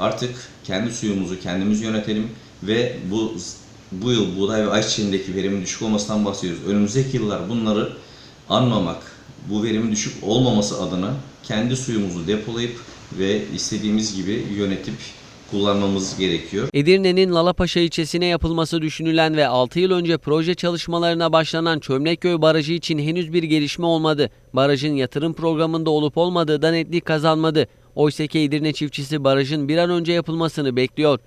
artık kendi suyumuzu kendimiz yönetelim ve bu bu yıl buğday ve ayçiçeğindeki verimin düşük olmasından bahsediyoruz. Önümüzdeki yıllar bunları anmamak, bu verimin düşük olmaması adına kendi suyumuzu depolayıp ve istediğimiz gibi yönetip kullanmamız gerekiyor. Edirne'nin Lalapaşa ilçesine yapılması düşünülen ve 6 yıl önce proje çalışmalarına başlanan Çömlekköy Barajı için henüz bir gelişme olmadı. Barajın yatırım programında olup olmadığı da netlik kazanmadı. Oysa ki Edirne çiftçisi barajın bir an önce yapılmasını bekliyor.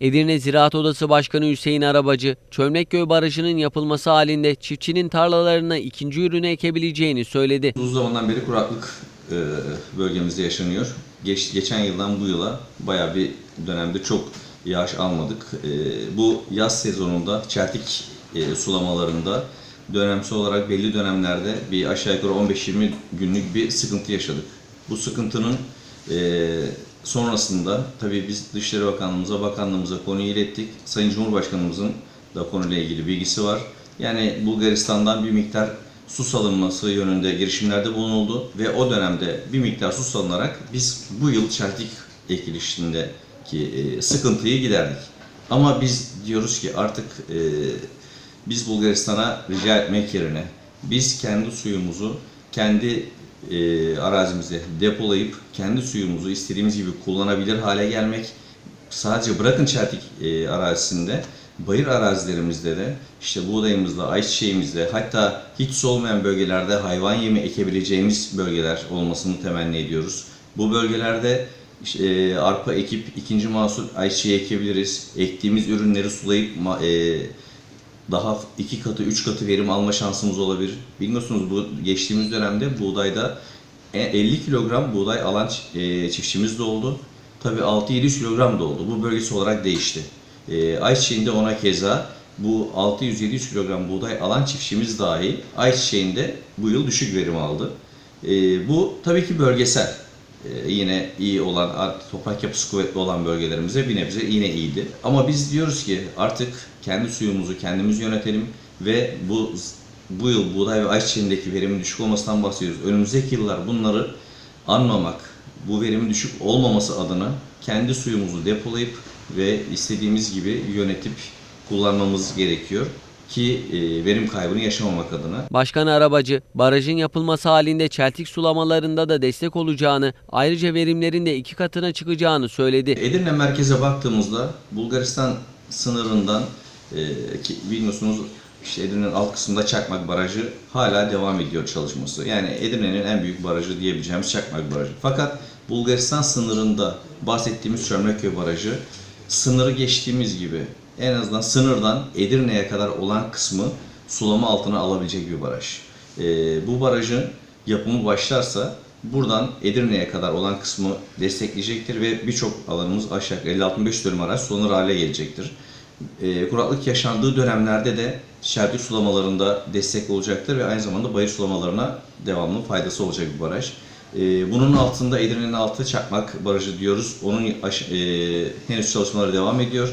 Edirne Ziraat Odası Başkanı Hüseyin Arabacı, Çömlekköy Barajı'nın yapılması halinde çiftçinin tarlalarına ikinci ürünü ekebileceğini söyledi. Uzun zamandan beri kuraklık e, bölgemizde yaşanıyor. Geç, geçen yıldan bu yıla bayağı bir dönemde çok yağış almadık. E, bu yaz sezonunda çeltik e, sulamalarında dönemsel olarak belli dönemlerde bir aşağı yukarı 15-20 günlük bir sıkıntı yaşadık. Bu sıkıntının e, sonrasında tabii biz Dışişleri Bakanlığımıza, Bakanlığımıza konuyu ilettik. Sayın Cumhurbaşkanımızın da konuyla ilgili bilgisi var. Yani Bulgaristan'dan bir miktar su salınması yönünde girişimlerde bulunuldu ve o dönemde bir miktar su salınarak biz bu yıl çeltik ekilişindeki e, sıkıntıyı giderdik. Ama biz diyoruz ki artık e, biz Bulgaristan'a rica etmek yerine biz kendi suyumuzu kendi e, arazimizde depolayıp kendi suyumuzu istediğimiz gibi kullanabilir hale gelmek sadece bırakın çeltik e, arazisinde bayır arazilerimizde de işte buğdayımızda, ayçiçeğimizde hatta hiç su olmayan bölgelerde hayvan yemi ekebileceğimiz bölgeler olmasını temenni ediyoruz. Bu bölgelerde e, arpa ekip ikinci mahsul ayçiçeği ekebiliriz. Ektiğimiz ürünleri sulayıp e, daha iki katı, üç katı verim alma şansımız olabilir. Biliyorsunuz bu geçtiğimiz dönemde buğdayda e, 50 kilogram buğday alan e, çiftçimiz de oldu. Tabii 6-700 kilogram da oldu. Bu bölgesi olarak değişti. E, ayçiçeğinde ona keza bu 600-700 kilogram buğday alan çiftçimiz dahi ayçiçeğinde bu yıl düşük verim aldı. E, bu tabii ki bölgesel. E, yine iyi olan, toprak yapısı kuvvetli olan bölgelerimize bir nebze yine iyiydi. Ama biz diyoruz ki artık kendi suyumuzu kendimiz yönetelim ve bu bu yıl buğday ve ayçiçeğindeki verimin düşük olmasından bahsediyoruz. Önümüzdeki yıllar bunları anmamak, bu verimin düşük olmaması adına kendi suyumuzu depolayıp ve istediğimiz gibi yönetip kullanmamız gerekiyor ki e, verim kaybını yaşamamak adına. Başkan Arabacı, barajın yapılması halinde çeltik sulamalarında da destek olacağını, ayrıca verimlerin de iki katına çıkacağını söyledi. Edirne merkeze baktığımızda Bulgaristan sınırından e, ki biliyorsunuz işte Edirne'nin alt kısmında Çakmak Barajı hala devam ediyor çalışması. Yani Edirne'nin en büyük barajı diyebileceğimiz Çakmak Barajı. Fakat Bulgaristan sınırında bahsettiğimiz Çömlekköy Barajı sınırı geçtiğimiz gibi en azından sınırdan Edirne'ye kadar olan kısmı sulama altına alabilecek bir baraj. E, bu barajın yapımı başlarsa buradan Edirne'ye kadar olan kısmı destekleyecektir ve birçok alanımız aşağı yukarı 50-65 dönüm araç sulanır hale gelecektir. E, kuraklık yaşandığı dönemlerde de şerbet sulamalarında destek olacaktır ve aynı zamanda bayır sulamalarına devamlı faydası olacak bir baraj. E, bunun altında Edirne'nin altı Çakmak Barajı diyoruz. Onun e, henüz çalışmaları devam ediyor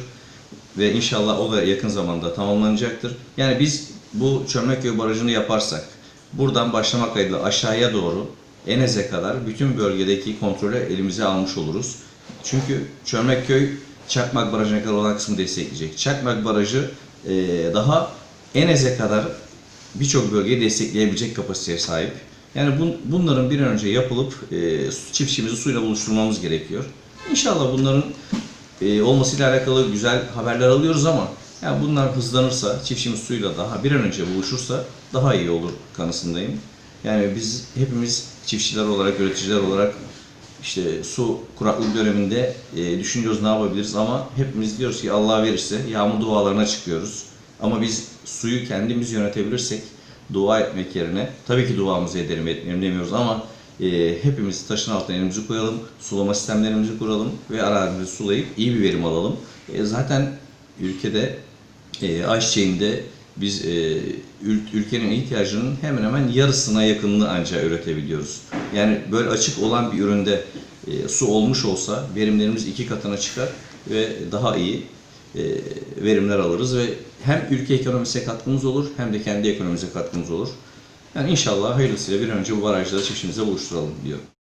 ve inşallah o da yakın zamanda tamamlanacaktır. Yani biz bu Çömlekköy Barajı'nı yaparsak buradan başlamak kaydıyla aşağıya doğru Enez'e kadar bütün bölgedeki kontrolü elimize almış oluruz. Çünkü Çömlekköy Çakmak Barajı'na kadar olan kısmı destekleyecek. Çakmak Barajı e, daha Enez'e kadar birçok bölgeyi destekleyebilecek kapasiteye sahip. Yani bun, bunların bir an önce yapılıp e, çiftçimizi suyla buluşturmamız gerekiyor. İnşallah bunların e, olmasıyla alakalı güzel haberler alıyoruz ama yani bunlar hızlanırsa, çiftçimiz suyla daha bir an önce buluşursa daha iyi olur kanısındayım. Yani biz hepimiz çiftçiler olarak, üreticiler olarak işte su kuraklık döneminde e, düşünüyoruz ne yapabiliriz ama hepimiz diyoruz ki Allah verirse yağmur dualarına çıkıyoruz. Ama biz suyu kendimiz yönetebilirsek dua etmek yerine tabii ki duamızı edelim etmeyelim demiyoruz ama e, hepimiz taşın altına elimizi koyalım, sulama sistemlerimizi kuralım ve arazimizi sulayıp iyi bir verim alalım. E, zaten ülkede e, ayçiçeğinde biz e, ül- ülkenin ihtiyacının hemen hemen yarısına yakınını ancak üretebiliyoruz. Yani böyle açık olan bir üründe e, su olmuş olsa verimlerimiz iki katına çıkar ve daha iyi e, verimler alırız ve hem ülke ekonomisine katkımız olur hem de kendi ekonomimize katkımız olur. Yani inşallah hayırlısıyla bir önce bu barajları çiftçimize buluşturalım diyorum.